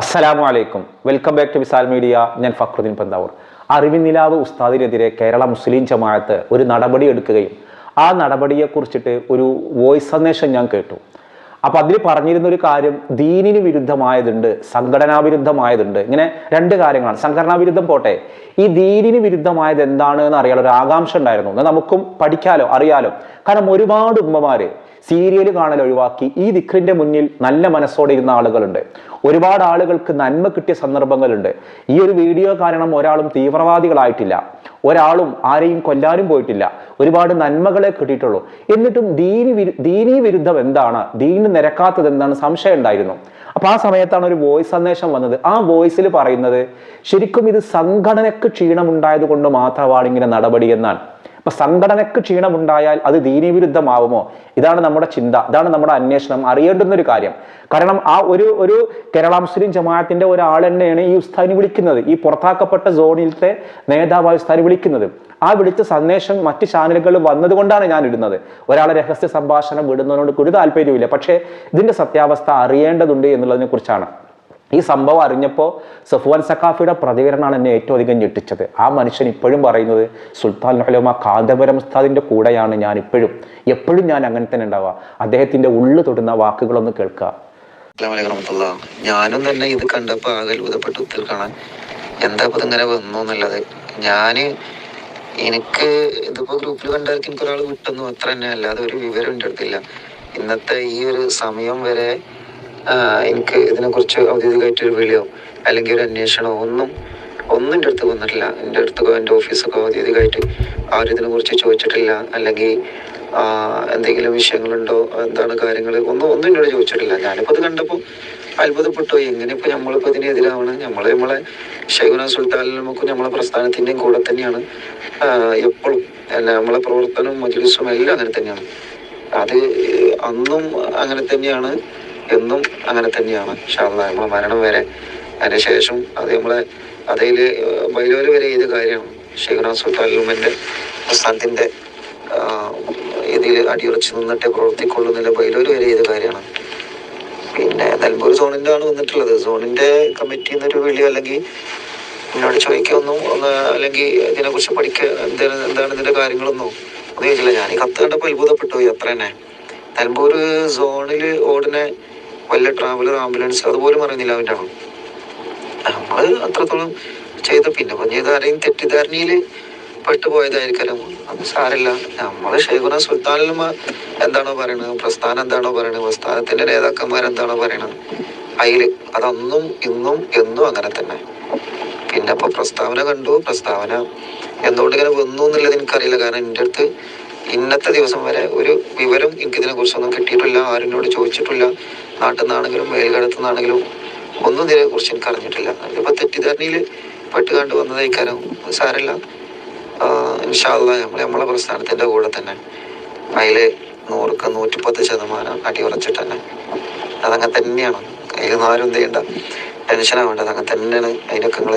അസ്സലാമു അലൈക്കും welcome back to Visal media ഞാൻ ഫക്രുദ്ദീൻ പന്താവൂർ. അറിവിനിലാവ് ഉസ്താദിനെതിരെ കേരള മുസ്ലിം ജമാഅത്ത് ഒരു നടപടി എടുക്കുകയും ആ നടപടിയെക്കുറിച്ചിട്ട് ഒരു വോയിസ് സന്ദേശം ഞാൻ കേട്ടു. അപ്പൊ അതിൽ പറഞ്ഞിരുന്ന ഒരു കാര്യം ദീനിന് വിരുദ്ധമായതുണ്ട് സംഘടനാ വിരുദ്ധമായതുണ്ട്. ഇങ്ങനെ രണ്ട് കാര്യങ്ങളാണ്. സംഘടനാ വിരുദ്ധം പോട്ടെ. ഈ ദീനിന് വിരുദ്ധമായത് എന്താണ് എന്ന് അറിയാൻ ഒരു ആകാംക്ഷ ഉണ്ടായിരുന്നു. നമുക്കും പഠിക്കാലോ അറിയാലോ. കാരണം ഒരുപാട് ഉമ്മമാര് സീരിയൽ കാണൽ ഒഴിവാക്കി ഈ ദിക്രിന്റെ മുന്നിൽ നല്ല മനസ്സോടെ ഇരുന്ന ആളുകളുണ്ട്. ഒരുപാട് ആളുകൾക്ക് നന്മ കിട്ടിയ സന്ദർഭങ്ങളുണ്ട്. ഈ ഒരു വീഡിയോ കാരണം ഒരാളും തീവ്രവാദികളായിട്ടില്ല. ഒരാളും ആരെയും കൊല്ലാനും പോയിട്ടില്ല. ഒരുപാട് നന്മകളെ കിട്ടിയിട്ടുള്ളൂ. എന്നിട്ടും ദീനി ദീനി വിരുദ്ധം എന്താണ്? ദീന് നിരക്കാത്തത് എന്താണ്? സംശയം ഉണ്ടായിരുന്നു. അപ്പൊ ആ സമയത്താണ് ഒരു വോയിസ് സന്ദേശം വന്നത്. ആ വോയിസിൽ പറയുന്നത് ശരിക്കും ഇത് സംഘടനയ്ക്ക് ക്ഷീണമുണ്ടായത് കൊണ്ട് മാത്രമാണ് ഇങ്ങനെ നടപടി എന്നാണ്. അപ്പൊ സംഘടനക്ക് ക്ഷീണമുണ്ടായാൽ അത് ദീനീവിരുദ്ധമാവുമോ? ഇതാണ് നമ്മുടെ ചിന്ത ഇതാണ് നമ്മുടെ അന്വേഷണം അറിയേണ്ടുന്ന ഒരു കാര്യം. കാരണം ആ ഒരു ഒരു കേരള മുസ്ലിം ജമാഅത്തിന്റെ ഒരാൾ തന്നെയാണ് ഈ ഉസ്താദിനെ വിളിക്കുന്നത് ഈ പുറത്താക്കപ്പെട്ട സോണിലത്തെ നേതാവായ ഉസ്താദിനെ വിളിക്കുന്നത്. ആ വിളിച്ച സന്ദേശം മറ്റ് ചാനലുകളിൽ വന്നതുകൊണ്ടാണ് ഞാൻ ഇടുന്നത്. ഒരാളെ രഹസ്യ സംഭാഷണം വിടുന്നതിനോട് ഒരു താല്പര്യമില്ല പക്ഷേ ഇതിന്റെ സത്യാവസ്ഥ അറിയേണ്ടതുണ്ട് എന്നുള്ളതിനെ കുറിച്ചാണ് ഈ സംഭവം അറിഞ്ഞപ്പോൾ സഫ്വാൻ സഖാഫിയുടെ പ്രതികരണമാണ് എന്നെ ഏറ്റവും അധികം ഞെട്ടിച്ചത്. ആ മനുഷ്യൻ ഇപ്പോഴും പറയുന്നത് സുൽത്താൻ ഹലോമ കാന്തപുരം ഉസ്താദിന്റെ കൂടെയാണ് ഞാൻ ഇപ്പോഴും. എപ്പോഴും ഞാൻ അങ്ങനെ തന്നെ ഉണ്ടാവുക. അദ്ദേഹത്തിന്റെ ഉള്ളു തൊടുന്ന വാക്കുകളൊന്ന് കേൾക്കുക. ഞാനും തന്നെ ഇത് കണ്ടപ്പോൾ ആകെ അത്ഭുതപ്പെട്ടു. കാണാൻ എന്താ ഇപ്പൊ ഇങ്ങനെ വന്നു എന്നുള്ളത്? ഞാൻ എനിക്ക് ഇതിപ്പോ ഗ്രൂപ്പിൽ കണ്ടായിരിക്കും ഒരാൾ വിട്ടെന്നു. അത്ര തന്നെ അല്ലാതെ ഒരു വിവരം എന്റെ ഇന്നത്തെ ഈ ഒരു സമയം വരെ എനിക്ക് ഇതിനെക്കുറിച്ച് ഔദ്യോഗികമായിട്ട് ഒരു വിളിയോ അല്ലെങ്കിൽ ഒരു അന്വേഷണമോ ഒന്നും ഒന്നും എന്റെ അടുത്ത് വന്നിട്ടില്ല. എന്റെ അടുത്ത് എന്റെ ഓഫീസൊക്കെ ഔദ്യോഗികമായിട്ട് ആരും ഇതിനെ കുറിച്ച് ചോദിച്ചിട്ടില്ല. അല്ലെങ്കിൽ എന്തെങ്കിലും വിഷയങ്ങളുണ്ടോ? എന്താണ് കാര്യങ്ങൾ? ഒന്നും ഒന്നും എന്നോട് ചോദിച്ചിട്ടില്ല. ഞാനിപ്പോൾ അത് കണ്ടപ്പോൾ അത്ഭുതപ്പെട്ടു. എങ്ങനെ ഇപ്പോൾ നമ്മളിപ്പോൾ ഇതിനെതിരാണ്? നമ്മൾ നമ്മളെ ഷെയ്ഖുന സുൽത്താനിലുമൊക്കെ നമ്മളെ പ്രസ്ഥാനത്തിന്റെയും കൂടെ തന്നെയാണ്. എപ്പോഴും നമ്മളെ പ്രവർത്തനവും മജിലിസും എല്ലാം അങ്ങനെ തന്നെയാണ്. അത് അന്നും അങ്ങനെ തന്നെയാണ്. എന്നും അങ്ങനെ തന്നെയാണ്. ഷാള്ള നമ്മളെ മരണം വരെ. അതിന് ശേഷം അത് നമ്മളെ അതിൽ ബൈലോൽ വരെ ചെയ്ത കാര്യമാണ്? ഷെയ്ഖുന സുൽത്താലുമന്റെ പ്രസ്ഥാനത്തിന്റെ ഇതിൽ അടിയുറച്ച് നിന്നിട്ട് പ്രവർത്തിക്കുള്ളൂ എന്നുള്ള ബൈലോൽ വരെ ചെയ്ത കാര്യമാണ്? പിന്നെ നെൽമൂർ സോണിന്റെ ആണ് വന്നിട്ടുള്ളത്. സോണിന്റെ കമ്മിറ്റിയിൽ നിന്നൊരു വിളിയോ അല്ലെങ്കിൽ എന്നോട് ചോദിക്കൊന്നും ഒന്ന് അല്ലെങ്കിൽ ഇതിനെക്കുറിച്ച് പഠിക്കുക എന്താണ് എന്താണ് ഇതിന്റെ കാര്യങ്ങളൊന്നും ഒന്നും ചോദിച്ചില്ല. ഞാൻ ഈ കത്ത് കണ്ടപ്പോൾ അത്ഭുതപ്പെട്ടു അത്ര തന്നെ നെൽമ്പൂർ സോണിൽ ഓടുന്ന വല്ല ട്രാവലർ ആംബുലൻസ് അതുപോലും അറിയുന്നില്ല അവന്റെ ആണ് നമ്മൾ അത്രത്തോളം ചെയ്ത പിന്നെ പറഞ്ഞത് ആരെയും തെറ്റിദ്ധാരണയിൽ പെട്ടുപോയതായിരിക്കും അത് സാരല്ല നമ്മൾ ഷെയ്ഖുന സുൽത്താനിലും എന്താണോ പറയണത്? പ്രസ്ഥാനം എന്താണോ പറയണത്? പ്രസ്ഥാനത്തിന്റെ നേതാക്കന്മാർ എന്താണോ പറയണത്? അയിൽ അതൊന്നും ഇന്നും എന്നും അങ്ങനെ തന്നെ. പിന്നെ ഇപ്പൊ പ്രസ്താവന കണ്ടു. പ്രസ്താവന എന്തുകൊണ്ട് ഇങ്ങനെ വന്നു എന്നുള്ളത് എനിക്കറിയില്ല. കാരണം എന്റെ അടുത്ത് ഇന്നത്തെ ദിവസം വരെ ഒരു വിവരം എനിക്ക് ഇതിനെ കുറിച്ചൊന്നും കിട്ടിയിട്ടില്ല ആരും എന്നോട് ചോദിച്ചിട്ടില്ല. നാട്ടിൽ നിന്നാണെങ്കിലും മേൽക്കടത്തു നിന്നാണെങ്കിലും ഒന്നും ഇതിനെ കുറിച്ച് എനിക്ക് അറിഞ്ഞിട്ടില്ല ഇപ്പൊ തെറ്റിദ്ധാരണയിൽ പെട്ടുകാണ്ട് വന്നതായിക്കാരം അത് സാരമില്ല ഇൻഷാല്ല നമ്മൾ നമ്മളെ പ്രസ്ഥാനത്തിന്റെ കൂടെ തന്നെ. അതിൽ നൂറുക്ക് നൂറ്റിപ്പത്ത് ശതമാനം അടിയുറച്ചിട്ട് തന്നെ. അതങ്ങനെ തന്നെയാണ്. അതിൽ ആരും എന്ത് ചെയ്യണ്ട. ടെൻഷൻ ആവണ്ട അങ്ങനെ തന്നെയാണ് അതിനൊക്കെ നിങ്ങൾ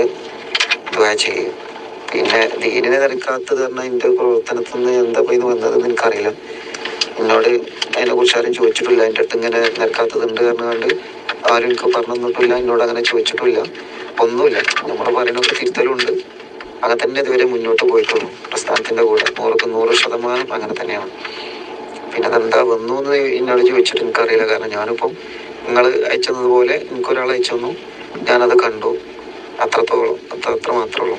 ദുആ ചെയ്യുക. പിന്നെ ദീനിനെ നിറക്കാത്തത് പറഞ്ഞാൽ എന്റെ പ്രവർത്തനത്തിൽ നിന്ന് എന്താ പോയി വന്നതെന്ന് എനിക്കറിയില്ല. എന്നോട് അതിനെ കുറിച്ച് ആരും ചോദിച്ചിട്ടില്ല. എന്റെ അടുത്ത് ഇങ്ങനെ നിരക്കാത്തതുണ്ട് പറഞ്ഞുകൊണ്ട് ആരും എനിക്ക് പറഞ്ഞു തന്നിട്ടില്ല എന്നോട് അങ്ങനെ ചോദിച്ചിട്ടില്ല. ഒന്നുമില്ല. നമ്മൾ പറയുന്നൊക്കെ തിരുത്തലുണ്ട്. അങ്ങനെ തന്നെ ഇതുവരെ മുന്നോട്ട് പോയിട്ടുള്ളൂ. പ്രസ്ഥാനത്തിന്റെ കൂടെ. നൂറുക്ക് നൂറ് ശതമാനം അങ്ങനെ തന്നെയാണ്. പിന്നെ അതെന്താ വന്നു എന്ന് എന്നോട് ചോദിച്ചിട്ട് എനിക്കറിയില്ല. കാരണം ഞാനിപ്പം നിങ്ങൾ അയച്ചതുപോലെ എനിക്കൊരാൾ അയച്ചു തന്നു. ഞാനത് കണ്ടു. അത്രത്തോളം. അത്ര അത്ര മാത്രമേ ഉള്ളൂ.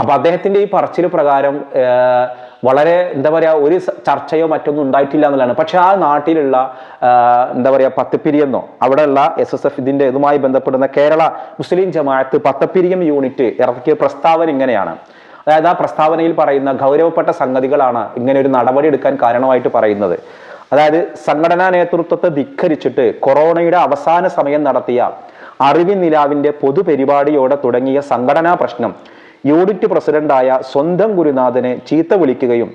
അപ്പൊ അദ്ദേഹത്തിന്റെ ഈ പറച്ചിൽ പ്രകാരം വളരെ എന്താ പറയാ ഒരു ചർച്ചയോ മറ്റൊന്നും ഉണ്ടായിട്ടില്ല എന്നുള്ളതാണ്. പക്ഷെ ആ നാട്ടിലുള്ള എന്താ പറയാ പത്തപ്പിരിയെന്നോ അവിടെയുള്ള എസ് എസ് എഫ് ഇതിന്റെ ഇതുമായി ബന്ധപ്പെടുന്ന കേരള മുസ്ലിം ജമാഅത്ത് പത്തപ്പിരിയം യൂണിറ്റ് ഇറക്കിയ പ്രസ്താവന ഇങ്ങനെയാണ്. അതായത് ആ പ്രസ്താവനയിൽ പറയുന്ന ഗൗരവപ്പെട്ട സംഗതികളാണ് ഇങ്ങനെ ഒരു നടപടി എടുക്കാൻ കാരണമായിട്ട് പറയുന്നത്. അതായത് സംഘടനാ നേതൃത്വത്തെ ധിക്കരിച്ചിട്ട് കൊറോണയുടെ അവസാന സമയം നടത്തിയ അറിവിൻ നിലാവിന്റെ പൊതുപരിപാടിയോടെ തുടങ്ങിയ സംഘടനാ പ്രശ്നം. യൂണിറ്റ് പ്രസിഡന്റായ സ്വന്തം ഗുരുനാഥനെ ചീത്ത വിളിക്കുകയും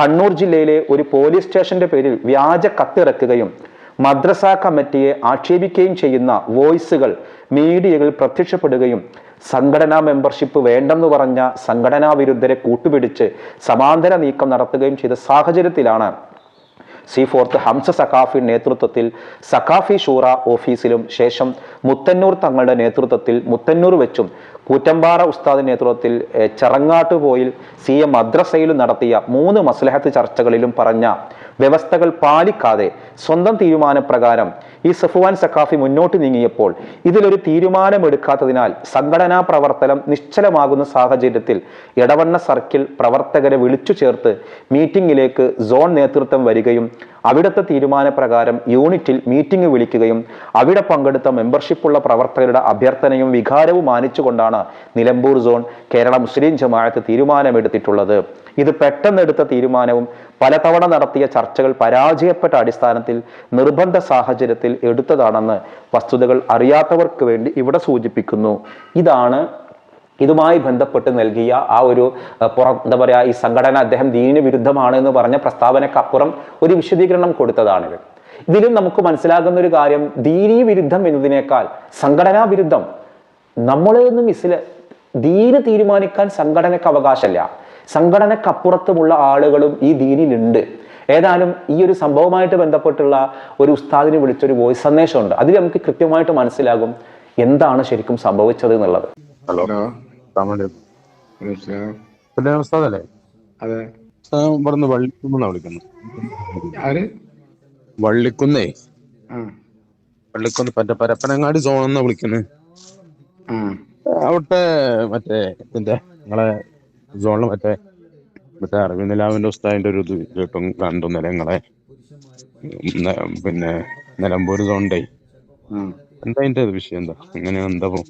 കണ്ണൂർ ജില്ലയിലെ ഒരു പോലീസ് സ്റ്റേഷന്റെ പേരിൽ വ്യാജ കത്തിറക്കുകയും മദ്രസ കമ്മിറ്റിയെ ആക്ഷേപിക്കുകയും ചെയ്യുന്ന വോയിസുകൾ മീഡിയകൾ പ്രത്യക്ഷപ്പെടുകയും സംഘടനാ മെമ്പർഷിപ്പ് വേണ്ടെന്ന് പറഞ്ഞ സംഘടനാ വിരുദ്ധരെ കൂട്ടുപിടിച്ച് സമാന്തര നീക്കം നടത്തുകയും ചെയ്ത സാഹചര്യത്തിലാണ് സി ഫോർത്ത് ഹംസ സഖാഫി നേതൃത്വത്തിൽ സഖാഫി ഷൂറ ഓഫീസിലും ശേഷം മുത്തന്നൂർ തങ്ങളുടെ നേതൃത്വത്തിൽ മുത്തന്നൂർ വെച്ചും കൂറ്റമ്പാറ ഉസ്താദ് നേതൃത്വത്തിൽ ചെറങ്ങാട്ടുപോയിൽ സി എം മദ്രസയിലും നടത്തിയ മൂന്ന് മസ്ലഹത്ത് ചർച്ചകളിലും പറഞ്ഞ വ്യവസ്ഥകൾ പാലിക്കാതെ സ്വന്തം തീരുമാനപ്രകാരം ഈ സഫുവാൻ സഖാഫി മുന്നോട്ട് നീങ്ങിയപ്പോൾ ഇതിലൊരു തീരുമാനമെടുക്കാത്തതിനാൽ സംഘടനാ പ്രവർത്തനം നിശ്ചലമാകുന്ന സാഹചര്യത്തിൽ ഇടവണ്ണ സർക്കിൾ പ്രവർത്തകരെ വിളിച്ചു ചേർത്ത് മീറ്റിംഗിലേക്ക് സോൺ നേതൃത്വം വരികയും അവിടുത്തെ തീരുമാനപ്രകാരം യൂണിറ്റിൽ മീറ്റിംഗ് വിളിക്കുകയും അവിടെ പങ്കെടുത്ത മെമ്പർഷിപ്പുള്ള പ്രവർത്തകരുടെ അഭ്യർത്ഥനയും വികാരവും മാനിച്ചുകൊണ്ടാണ് നിലമ്പൂർ സോൺ കേരള മുസ്ലിം ജമാഅത്ത് തീരുമാനമെടുത്തിട്ടുള്ളത്. ഇത് പെട്ടെന്നെടുത്ത തീരുമാനവും പലതവണ നടത്തിയ ചർച്ചകൾ പരാജയപ്പെട്ട അടിസ്ഥാനത്തിൽ നിർബന്ധ സാഹചര്യത്തിൽ എടുത്തതാണെന്ന് വസ്തുതകൾ അറിയാത്തവർക്ക് വേണ്ടി ഇവിടെ സൂചിപ്പിക്കുന്നു. ഇതാണ് ഇതുമായി ബന്ധപ്പെട്ട് നൽകിയ ആ ഒരു പുറ എന്താ പറയുക ഈ സംഘടന അദ്ദേഹം ദീനിന് വിരുദ്ധമാണ് എന്ന് പറഞ്ഞ പ്രസ്താവനക്കപ്പുറം ഒരു വിശദീകരണം കൊടുത്തതാണിത് ഇതിലും നമുക്ക് മനസ്സിലാകുന്ന ഒരു കാര്യം ദീനീ വിരുദ്ധം എന്നതിനേക്കാൾ സംഘടനാ വിരുദ്ധം നമ്മളൊന്നും ഇസ്ല ദീന് തീരുമാനിക്കാൻ സംഘടനയ്ക്ക് അവകാശമല്ല. സംഘടനക്കപ്പുറത്തുമുള്ള ആളുകളും ഈ ദീനിലുണ്ട്. ഏതായാലും ഈ ഒരു സംഭവമായിട്ട് ബന്ധപ്പെട്ടുള്ള ഒരു ഉസ്താദിനെ വിളിച്ചൊരു വോയിസ് സന്ദേശമുണ്ട്. അതിൽ നമുക്ക് കൃത്യമായിട്ട് മനസ്സിലാകും എന്താണ് ശരിക്കും സംഭവിച്ചത് എന്നുള്ളത്. ഹലോ. ഉസ്താദല്ലേ? അതെ. ഇവിടുന്ന് വള്ളിക്കുന്നാ ആര്? വള്ളിക്കുന്നേ. പരപ്പനങ്ങാടി സോണെന്നാ വിളിക്കുന്നത് ആ അവിടുത്തെ മറ്റേ ഇതിന്റെ നിങ്ങളെ സോണിൽ മറ്റേ മറ്റേ അറബി നിലാവിന്റെ ഉസ്താദിന്റെ ഒരു ഇത് കേട്ടും കണ്ടു നില നിങ്ങളെ. പിന്നെ നിലമ്പൂർ സോണിന്റെ എന്താ അതിന്റെ വിഷയം എന്താ? ഇങ്ങനെ എന്താ നമ്മളെ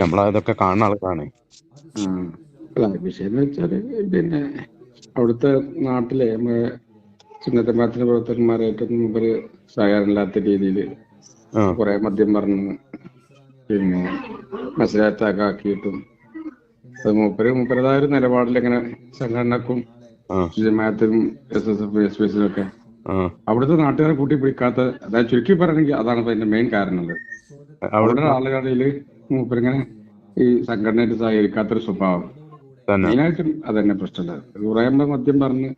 നമ്മളതൊക്കെ കാണുന്ന ആൾക്കാണ് വിഷയം എന്ന് വെച്ചാൽ പിന്നെ അവിടുത്തെ നാട്ടിലെ നമ്മളെ ചിന്നത്തമ്പാത്തിന്റെ പ്രവർത്തകന്മാരായിട്ടൊന്നും ഇവർ സഹകരണമില്ലാത്ത രീതിയിൽ കുറെ മദ്യം പറഞ്ഞ് പിന്നെ മനസ്സിലാത്താക്കിയിട്ടും അത് മൂപ്പര് മൂപ്പരതായ ഒരു നിലപാടിൽ ഇങ്ങനെ സംഘടനക്കും ജമാത്തും ജമാഅത്തിനും S S F S P എസിനും ഒക്കെ അവിടുത്തെ നാട്ടുകാരെ കൂട്ടി പിടിക്കാത്ത അതായത് ചുരുക്കി പറയണമെങ്കിൽ അതാണ് അതിന്റെ മെയിൻ കാരണം അവിടെ ആളുകളിൽ മൂപ്പരിങ്ങനെ ഈ സംഘടനയായിട്ട് സഹകരിക്കാത്തൊരു സ്വഭാവം. മെയിനായിട്ടും അതന്നെ പ്രശ്നമില്ല കുറെ മദ്യം പറഞ്ഞ്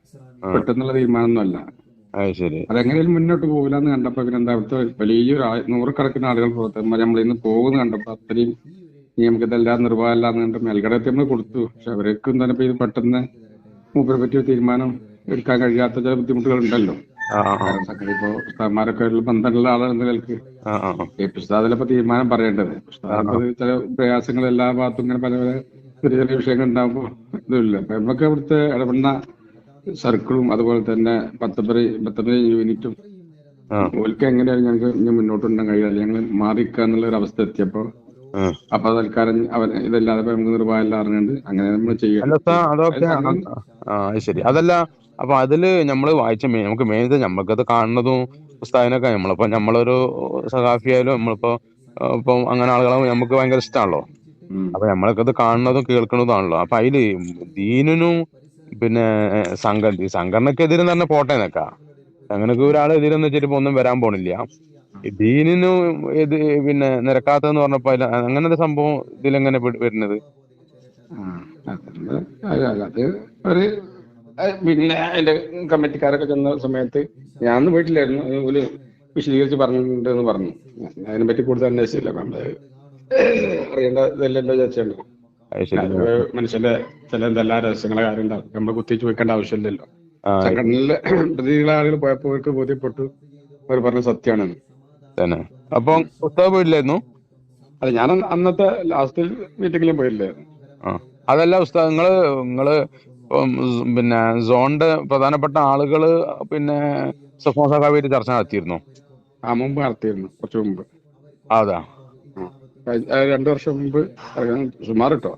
പെട്ടെന്നുള്ള തീരുമാനമൊന്നും അല്ല അത് ശരി. അതെങ്ങനെയും മുന്നോട്ട് പോകില്ല എന്ന് കണ്ടപ്പോ പിന്നെ എന്താ അവിടുത്തെ വലിയൊരു ആ- നൂറുകണക്കിന് ആളുകൾ പ്രവർത്തകന്മാർ നമ്മൾ ഇന്ന് പോകുന്ന കണ്ടപ്പോ അത്രയും ഇനി നമുക്ക് ഇതെല്ലാം നിർവാഹമല്ല എന്ന് കണ്ട് മേൽക്കടത്തി നമ്മൾ കൊടുത്തു. പക്ഷെ അവർക്കും തന്നെ ഇപ്പൊ ഇത് പെട്ടെന്ന് മൂപ്പരെ പറ്റിയ തീരുമാനം എടുക്കാൻ കഴിയാത്ത ചില ബുദ്ധിമുട്ടുകൾ ഉണ്ടല്ലോ ആ ഇപ്പോ ഉസ്താദ്മാരൊക്കെ ബന്ധമുള്ള ആളുകൾക്ക് നിലയ്ക്ക് ആ ആ ആ. ഈ ഉസ്താദിലിപ്പോ തീരുമാനം പറയേണ്ടത്. ഉസ്താദ് ചില പ്രയാസങ്ങൾ എല്ലാ ഭാഗത്തും ഇങ്ങനെ പല പല ചെറിയ ചെറിയ വിഷയങ്ങൾ ഉണ്ടാകുമ്പോ ഇതില്ല അപ്പൊ നമുക്ക് അവിടുത്തെ ഇടപെടുന്ന സർക്കിളും അതുപോലെ തന്നെ പത്തപ്പറി പത്തപ്പറി യൂണിറ്റും ഓൽക്ക് എങ്ങനെയാണ് ഞങ്ങൾക്ക് ഇനി മുന്നോട്ട് കൊണ്ടാൻ കഴിയില്ല. ഞങ്ങൾ മാറിക്കുക എന്നുള്ള ഒരു അവസ്ഥ എത്തിയപ്പോ അപ്പൊ തൽക്കാലം അവൻ ഇതല്ലാതെ നമുക്ക് നിർവാഹമല്ല അറിഞ്ഞുണ്ട് അങ്ങനെ നമ്മൾ ചെയ്യാം ശരി. അതല്ല അപ്പൊ അതിൽ നമ്മൾ വായിച്ച മെയിൻ നമുക്ക് മെയിൻ നമ്മൾക്കത് കാണുന്നതും പുസ്തകനൊക്കെ നമ്മളിപ്പോ നമ്മളൊരു സഹാഫിയായാലും നമ്മളിപ്പോ ഇപ്പൊ അങ്ങനെ ആളുകളെ നമുക്ക് ഭയങ്കര ഇഷ്ടമാണല്ലോ. അപ്പൊ നമ്മളൊക്കെ അത് കാണുന്നതും കേൾക്കുന്നതുമാണല്ലോ അപ്പൊ അതിൽ ദീനിനും പിന്നെ സംഘടന സംഘടനക്കെതിരെ തന്നെ പോട്ടെ നിക്കാ. അങ്ങനൊക്കെ ഒരാളെതിരെന്ന് വെച്ചിട്ട് ഇപ്പൊ ഒന്നും വരാൻ പോണില്ല. ദീനിനു ഇത് പിന്നെ നിരക്കാത്തെന്ന് പറഞ്ഞപ്പോ അങ്ങനെ ഒരു സംഭവം ഇതിലെങ്ങനെ വരുന്നത്? ഒരു പിന്നെ എന്റെ കമ്മിറ്റിക്കാരൊക്കെ ചെന്ന സമയത്ത് ഞാൻ വീട്ടിലായിരുന്നു ഒരു വിശദീകരിച്ച് പറഞ്ഞിട്ടുണ്ടെന്ന് പറഞ്ഞു. അതിനെപ്പറ്റി അതിനെ പറ്റി കൂടുതൽ അന്വേഷിച്ചില്ല. നമ്മൾ അറിയേണ്ട ഇതെല്ലാം വിചാരിച്ചുണ്ട് മനുഷ്യന്റെ ചില എന്തെല്ലാം രഹസ്യങ്ങളെ കാര്യം ഉണ്ടാവും. നമ്മൾ കുത്തി ചോദിക്കേണ്ട ആവശ്യമില്ലല്ലോ. സംഘടനയിലെ പ്രതികളെ ആളുകൾ അവർക്ക് ബോധ്യപ്പെട്ടു. അവർ പറഞ്ഞ സത്യമാണെന്ന് തന്നെ. അപ്പൊ പുസ്തകം പോയില്ലായിരുന്നു? അല്ല ഞാൻ അന്ന് അന്നത്തെ ലാസ്റ്റ് മീറ്റിംഗിലും പോയില്ലായിരുന്നു. അതല്ല ഉസ്താദ് നിങ്ങൾ നിങ്ങൾ പിന്നെ സോണിന്റെ പ്രധാനപ്പെട്ട ആളുകൾ പിന്നെ സഫോസ സഖാവായിട്ട് ചർച്ച നടത്തിയിരുന്നു? ആ മുമ്പ് നടത്തിയിരുന്നു കുറച്ച് മുമ്പ്. അത്. രണ്ടു വർഷം മുമ്പ് സുമാർ കേട്ടോ.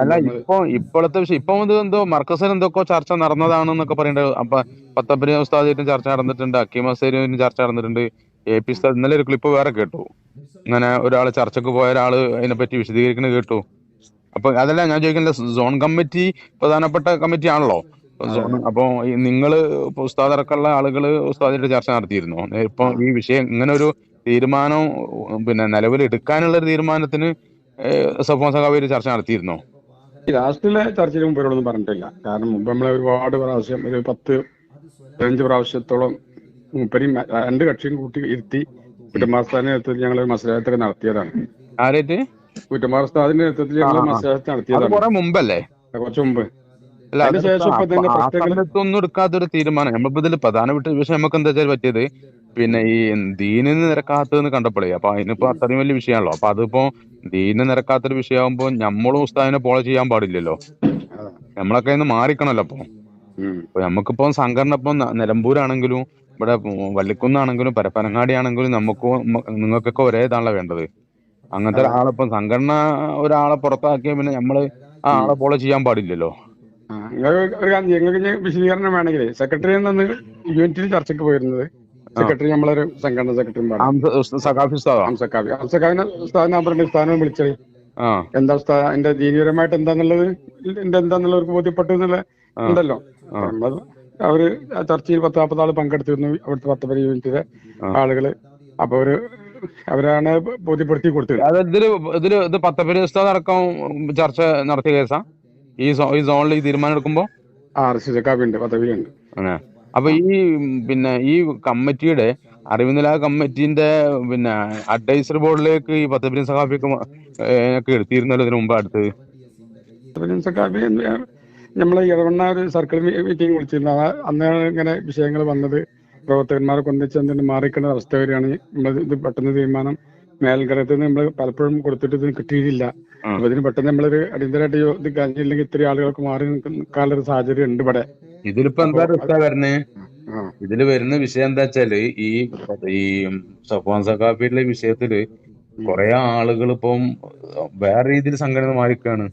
അല്ല ഇപ്പൊ ഇപ്പോഴത്തെ വിഷയം ഇപ്പൊ ഇത് എന്തോ മർക്കസിൽ എന്തൊക്കെ ചർച്ച നടന്നതാണെന്നൊക്കെ പറയുന്നുണ്ട് അപ്പൊ പത്തപ്പനി ഉസ്താദായിട്ടും ചർച്ച നടന്നിട്ടുണ്ട് അക്കീം അസേരിയും ചർച്ച നടന്നിട്ടുണ്ട്. എ പി ഉസ്താദ് ഇന്നലെ ഒരു ക്ലിപ്പ് വേറെ കേട്ടു. ഇങ്ങനെ ഒരാൾ ചർച്ചക്ക് പോയ ഒരാൾ അതിനെപ്പറ്റി വിശദീകരിക്കുന്നത് കേട്ടു. അപ്പൊ അതല്ല ഞാൻ ചോദിക്കുന്നത് സോൺ കമ്മിറ്റി പ്രധാനപ്പെട്ട കമ്മിറ്റി ആണല്ലോ? അപ്പൊ ഈ നിങ്ങൾ ഉസ്താദ് ഇറക്കുള്ള ആളുകൾ ഉസ്താദിന്റെ ചർച്ച നടത്തിയിരുന്നു? ഇപ്പൊ ഈ വിഷയം ഇങ്ങനെ ഒരു തീരുമാനം പിന്നെ നിലവിൽ എടുക്കാനുള്ള ഒരു തീരുമാനത്തിന് സഫോൻ സഖാവ് ചർച്ച നടത്തിയിരുന്നോ? ലാസ്റ്റിലെ ചർച്ചയിൽ മുമ്പ് ഇവരോടൊന്നും പറഞ്ഞിട്ടില്ല. കാരണം മുമ്പ് നമ്മളെ ഒരുപാട് പ്രാവശ്യം ഒരു പത്ത് പതിനഞ്ച് പ്രാവശ്യത്തോളം മുപ്പരി രണ്ട് കക്ഷിയും കൂട്ടി ഇരുത്തി കുറ്റമാസ്ഥാന്റെ നേതൃത്വത്തിൽ ഞങ്ങൾ മത്സരത്തൊക്കെ നടത്തിയതാണ്. ആരായിട്ട്? കുറ്റമാസ്ഥാന്റെ നേതൃത്വത്തിൽ ഞങ്ങൾ മത്സരത്തിൽ നടത്തിയതാണ്. മുമ്പല്ലേ? കുറച്ച് മുമ്പ്. ഒന്നും എടുക്കാത്തൊരു തീരുമാനം. നമ്മളിപ്പോ ഇതിൽ പ്രധാനപ്പെട്ട വിഷയം നമുക്ക് എന്താ വെച്ചാൽ പറ്റിയത്? പിന്നെ ഈ ദീനിന് നിരക്കാത്തതെന്ന് കണ്ടപ്പോഴേ അപ്പൊ അതിനിപ്പോ അത്രയും വലിയ വിഷയമാണല്ലോ. അപ്പൊ അതിപ്പോ ദീനിന് നിരക്കാത്തൊരു വിഷയമാകുമ്പോ നമ്മളും ഉസ്താദിനെ ഫോളോ ചെയ്യാൻ പാടില്ലല്ലോ. നമ്മളൊക്കെ ഇന്ന് മാറിക്കണല്ലോ അപ്പൊ അപ്പൊ നമുക്കിപ്പോ സംഘടന ഇപ്പൊ നിലമ്പൂരാണെങ്കിലും ഇവിടെ വള്ളിക്കുന്നാണെങ്കിലും പരപ്പനങ്ങാടി ആണെങ്കിലും നമുക്കും നിങ്ങൾക്കൊക്കെ ഒരേ ഇതാണല്ലോ വേണ്ടത്. അങ്ങനത്തെ ഒരാളിപ്പം സംഘടന ഒരാളെ പുറത്താക്കിയ പിന്നെ നമ്മൾ ആ ആളെ ഫോളോ ചെയ്യാൻ പാടില്ലല്ലോ. നിങ്ങൾക്ക് വിശദീകരണം വേണമെങ്കിൽ സെക്രട്ടറി യൂണിറ്റിൽ ചർച്ചയ്ക്ക് പോയിരുന്നത്? സെക്രട്ടറി നമ്മളൊരു സംഘടന സെക്രട്ടറി സഖാഫി? ഹംസക്കാവി ഹംസക്കാവിനെ സ്ഥാനം വിളിച്ചത്. എന്താ എന്റെ ജീവിതപരമായിട്ട് എന്താന്നുള്ളത്? എന്റെ എന്താന്നുള്ളവർക്ക് ബോധ്യപ്പെട്ടു എന്നുള്ള ഉണ്ടല്ലോ. അവർ ചർച്ചയിൽ പത്ത് നാൽപ്പത് ആൾ പങ്കെടുത്തിരുന്നു. അവിടുത്തെ പത്ത് പരി യൂണിറ്റിലെ. ആളുകൾ. അപ്പൊ അവർ അവരാണ് ബോധ്യപ്പെടുത്തി കൊടുത്തത്. ഇതിൽ ഇതിൽ ഇത് പത്തപ്പേര് അടക്കം ചർച്ച നടത്തിയ കേസാ? ഈ സോണിൽ ഈ തീരുമാനം എടുക്കുമ്പോ? ആ ഉണ്ട് അങ്ങനെ. അപ്പൊ ഈ പിന്നെ ഈ കമ്മിറ്റിയുടെ അറിവിന്ദല കമ്മിറ്റിന്റെ പിന്നെ അഡ്വൈസർ ബോർഡിലേക്ക് ഈ പത്തബിൻ സഹാബിക്ക് ഒക്കെ എടുത്തിരുന്നല്ലോ ഇതിനു മുമ്പ് അടുത്ത്? ഹർഷിക്കാവി നമ്മളെ ഇടവണ്ണ ഒരു സർക്കിൾ മീറ്റിംഗ് വിളിച്ചിരുന്നു. അന്നാണ് ഇങ്ങനെ വിഷയങ്ങൾ വന്നത്. പ്രവർത്തകന്മാരെ കൊണ്ടുവച്ച് എന്തെങ്കിലും മാറിക്കേണ്ട അവസ്ഥ വരികയാണ് നമ്മൾ ഇത് പെട്ടെന്ന് തീരുമാനം നിന്ന് നമ്മൾ പലപ്പോഴും കൊടുത്തിട്ട് ഇതിന് കിട്ടിയിട്ടില്ല. അപ്പൊ ഇതിന് പെട്ടെന്ന് നമ്മളൊരു അടിയന്തരമായിട്ട് ഇത് കഴിഞ്ഞില്ലെങ്കിൽ ഇത്ര ആളുകൾക്ക് മാറി നിൽക്കാനുള്ള ഒരു സാഹചര്യം ഉണ്ട് ഇവിടെ. ഇതിലിപ്പോ എന്താ ഉസ്താദ് വരണേ വരുന്ന? വിഷയം എന്താ വെച്ചാൽ ഈ ഈ സഫാൻ സഖാഫിയുടെ വിഷയത്തിൽ കുറെ ആളുകൾ ഇപ്പം വേറെ രീതിയിൽ സംഘടന മാറിക്കാണ്.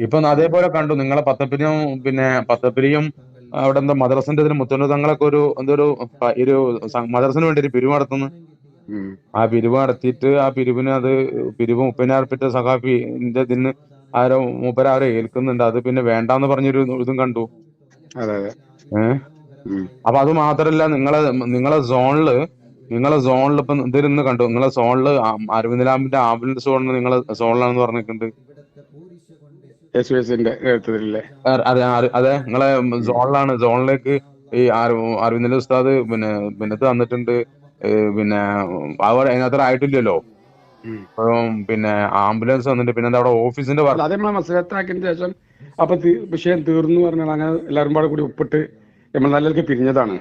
ഇപ്പൊ അതേപോലെ കണ്ടു നിങ്ങളെ പത്തപ്പിരിയും പിന്നെ പത്തപ്പിരിയും അവിടെ എന്താ മദ്രസിന്റെ ഇതിന് മുത്തോണ്ട് തങ്ങളൊക്കെ ഒരു എന്തോ ഒരു മദ്രസന് വേണ്ടി ഒരു പിരിവ് നടത്തുന്നു. ആ പിരിവ് നടത്തിയിട്ട് ആ പിരിവിന് അത് പിരിവ് മുപ്പതിനായിരപ്പിറ്റ സഖാഫിന്റെ ഇതിന് ആരോ മൂപ്പര ആരോ ഏൽക്കുന്നുണ്ട്. അത് പിന്നെ വേണ്ടാന്ന് പറഞ്ഞൊരു ഇതും കണ്ടു. അതെ അതെ. ഏഹ് അപ്പൊ അത് മാത്രല്ല നിങ്ങളെ നിങ്ങളെ സോണിൽ നിങ്ങളെ സോണിൽ ഇപ്പൊ ഇതിരുന്ന് കണ്ടു. നിങ്ങളെ സോണിൽ അരവിന്ദ് ലാമ്പിന്റെ ആംബുലൻസ് സോണിൽ നിങ്ങളെ സോണിലാണെന്ന് പറഞ്ഞിട്ടുണ്ട്. അതെ അതെ നിങ്ങളെ സോണിലാണ് സോണിലേക്ക് ഈ അര- അരവിന്ദ് ഉസ്താദ് പിന്നെ പിന്നെ തന്നിട്ടുണ്ട് പിന്നെ അവർ അതിനകത്ത് ആയിട്ടില്ലല്ലോ. അപ്പം പിന്നെ ആംബുലൻസ് വന്നിട്ട് പിന്നെ എന്താ അവിടെ ഓഫീസിന്റെ അത് ശേഷം അപ്പൊ വിഷയം തീർന്നു പറഞ്ഞാൽ അങ്ങനെ എല്ലാവരും പാടെ കൂടി ഒപ്പിട്ട് നമ്മൾ നല്ലതൊക്കെ പിരിഞ്ഞതാണ്.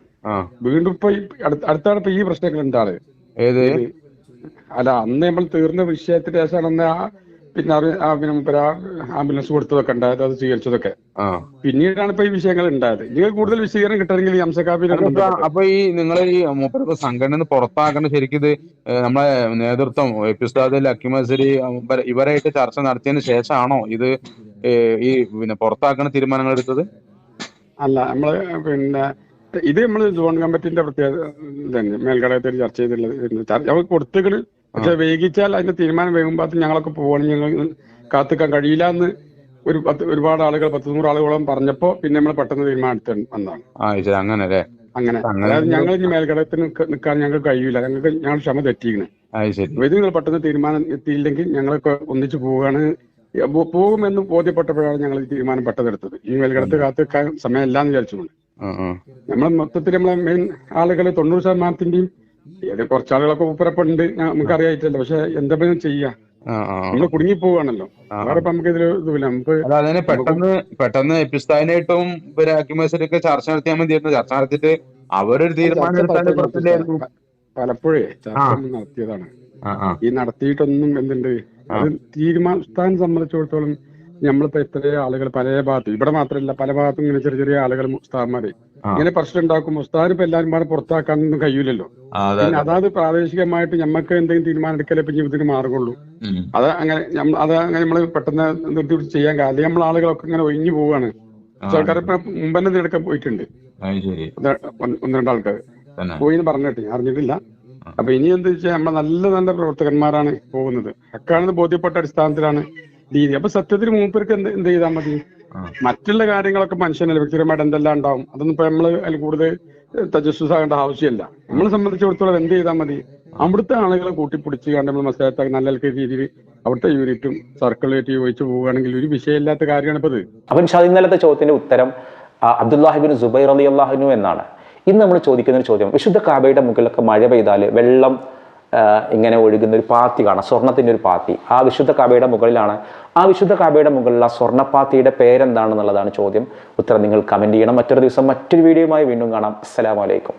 വീണ്ടും ഇപ്പൊ അടുത്താണ് ഇപ്പൊ ഈ പ്രശ്നങ്ങൾ ഉണ്ടാൾ ഏത്? അല്ല അന്ന് നമ്മൾ തീർന്ന വിഷയത്തിന്റെ ശേഷമാണ് അന്ന് ആ പിന്നെ അത് ആ പിന്നെ മൂപ്പര് ആ ആംബുലൻസ് കൊടുത്തതൊക്കെ ഉണ്ടായത് അത് സ്വീകരിച്ചതൊക്കെ. പിന്നീടാണ് ഇപ്പൊ ഈ വിഷയങ്ങൾ ഉണ്ടായത്. നിങ്ങൾ കൂടുതൽ വിശദീകരണം കിട്ടണമെങ്കിൽ ഈ അംസക്കാബിനെ അപ്പൊ ഈ നിങ്ങൾ ഈ മൂപ്പർക്ക് സംഘടന പുറത്താക്കേണ്ട ശരിക്കും ഇത് നമ്മളെ നേതൃത്വം എപ്പിസ്താദ് അക്കിമസരി ഇവരായിട്ട് ചർച്ച നടത്തിയതിന് ശേഷമാണോ ഇത് ഈ പിന്നെ പുറത്താക്കുന്ന തീരുമാനങ്ങൾ എടുത്തത്? അല്ല നമ്മൾ പിന്നെ ഇത് നമ്മൾ ജോൺ കമ്മിറ്റിന്റെ പ്രത്യേകത തന്നെ മേൽഘടകത്തിൽ ചർച്ച ചെയ്തിട്ടുള്ളത് കൊടുത്തുകൾ പക്ഷെ വൈകിച്ചാൽ അതിന്റെ തീരുമാനം വൈകുമ്പോൾ ഞങ്ങളൊക്കെ പോകണം. ഞങ്ങൾ കാത്തിക്കാൻ കഴിയില്ല എന്ന് ഒരു പത്ത് ഒരുപാട് ആളുകൾ പത്ത് നൂറ് ആളുകളോളം പറഞ്ഞപ്പോ പിന്നെ നമ്മൾ പെട്ടെന്ന് തീരുമാനം എടുത്ത് വന്നതാണ് അങ്ങനെ അല്ലേ? അങ്ങനെ. അതായത് ഞങ്ങൾ ഇനി മേൽഘടകത്തിന് നിൽക്കാൻ ഞങ്ങൾക്ക് കഴിയില്ല ഞങ്ങൾക്ക് ഞങ്ങൾ ക്ഷമ തെറ്റിയിരിക്കണം അപ്പൊ ഇത് നിങ്ങൾ പെട്ടെന്ന് തീരുമാനം എത്തിയില്ലെങ്കിൽ ഞങ്ങളൊക്കെ ഒന്നിച്ചു പോവുകയാണ്. പോകുമെന്ന് ബോധ്യപ്പെട്ടപ്പോഴാണ് ഞങ്ങൾ ഈ തീരുമാനം പെട്ടെന്നെടുത്തത്. ഈ മേൽഘടകത്ത് കാത്തു വെക്കാൻ സമയമില്ലാന്ന് വിചാരിച്ചുകൊണ്ട്. നമ്മളെ മൊത്തത്തിൽ നമ്മളെ മെയിൻ ആളുകൾ തൊണ്ണൂറ് ശതമാനത്തിന്റെയും ഇത് കുറച്ച് ആളുകളൊക്കെ ഉപ്പരപ്പുണ്ട് നമുക്ക് അറിയായിട്ടല്ലോ പക്ഷെ എന്താ ചെയ്യാ. ആ കുടുങ്ങി പോവാണല്ലോ. വേറെ നമുക്ക് നമുക്ക് പെട്ടെന്ന് പെട്ടെന്ന് എപ്പിസ്ഥാനായിട്ടും പിന്നെ അക്കിമസരിയൊക്കെ ചർച്ച നടത്തിയാൽ മതിയായിരുന്നു. ചർച്ച നടത്തിയിട്ട് അവരൊരു തീരുമാനം എടുത്താൽ പ്രശ്നമില്ലായിരുന്നു പലപ്പോഴേ ചർച്ച നടത്തിയതാണ്. ഈ നടത്തിയിട്ടൊന്നും എന്തുണ്ട്? അത് തീരുമാനസ്ഥാനം സംബന്ധിച്ചിടത്തോളം നമ്മളിപ്പോ എത്രയോ ആളുകൾ പല ഭാഗത്തും ഇവിടെ മാത്രമല്ല പല ഭാഗത്തും ഇങ്ങനെ ചെറിയ ചെറിയ ആളുകൾ ആ. ഇങ്ങനെ പ്രശ്നം ഉണ്ടാക്കും ഉസ്താദ് ഇപ്പൊ എല്ലാവരും പാടെ പുറത്താക്കാനൊന്നും കഴിയൂലല്ലോ. പിന്നെ അതാത് പ്രാദേശികമായിട്ട് ഞമ്മക്ക് എന്തെങ്കിലും തീരുമാനം എടുക്കലേ പിന്നെ ഇതിന് മാറുകയുള്ളൂ അത് അങ്ങനെ അത് അങ്ങനെ നമ്മൾ പെട്ടെന്ന് നിർത്തി ചെയ്യാൻ കാര്യം അല്ലെങ്കിൽ നമ്മൾ ആളുകളൊക്കെ ഇങ്ങനെ ഒഴിഞ്ഞു പോവാണ്. ആ. ആൾക്കാർ ഇപ്പൊ മുമ്പന്നെ ഇതിനൊക്കെ പോയിട്ടുണ്ട്. ഒന്ന് രണ്ടാൾക്കാർ പോയി എന്ന് പറഞ്ഞിട്ട് അറിഞ്ഞിട്ടില്ല. അപ്പൊ ഇനി എന്താ വെച്ചാൽ നമ്മളെ നല്ല നല്ല പ്രവർത്തകന്മാരാണ് പോകുന്നത്. അക്കാണെന്ന് ബോധ്യപ്പെട്ട അടിസ്ഥാനത്തിലാണ് രീതി. അപ്പൊ സത്യത്തിൽ മൂപ്പർക്ക് എന്ത് എന്ത് ചെയ്താൽ മതി. മറ്റുള്ള കാര്യങ്ങളൊക്കെ മനുഷ്യനല്ല? വ്യക്തിപരമായിട്ട് എന്തെല്ലാം ഉണ്ടാവും? അതൊന്നും ഇപ്പൊ നമ്മൾ അതിൽ കൂടുതൽ തജസ്സുസ് ആകേണ്ട ആവശ്യമില്ല. നമ്മളെ സംബന്ധിച്ചിടത്തോളം എന്ത് ചെയ്താൽ മതി? അവിടുത്തെ ആളുകളെ കൂട്ടിപ്പിടിച്ച് കണ്ട് നമ്മൾ മനസ്സിലാക്കി നല്ല രീതിയിൽ അവിടുത്തെ യൂണിറ്റും സർക്കിളേറ്റ് ചോദിച്ചു പോവുകയാണെങ്കിൽ ഒരു വിഷയമില്ലാത്ത കാര്യമാണ് ഇപ്പത് ഷാദ് ഇന്നലത്തെ ചോദ്യത്തിന്റെ ഉത്തരം അബ്ദുല്ലാഹിബിൻ സുബൈർ അലി അള്ളാഹിനു എന്നാണ്. ഇന്ന് നമ്മൾ ചോദിക്കുന്ന ഒരു ചോദ്യം വിശുദ്ധ കാബയുടെ മുകളിലൊക്കെ മഴ പെയ്താൽ വെള്ളം ഇങ്ങനെ ഒഴുകുന്ന ഒരു പാത്തി കാണാം. സ്വർണത്തിന്റെ ഒരു പാത്തി. ആ വിശുദ്ധ കാബയുടെ മുകളിലാണ്. ആ വിശുദ്ധ കാബയുടെ മുകളിലുള്ള സ്വർണപ്പാത്തിയുടെ പേരെന്താണെന്നുള്ളതാണ് ചോദ്യം. ഉത്തരം നിങ്ങൾ കമന്റ് ചെയ്യണം. മറ്റൊരു ദിവസം മറ്റൊരു വീഡിയോയുമായി വീണ്ടും കാണാം. അസ്സലാമലൈക്കും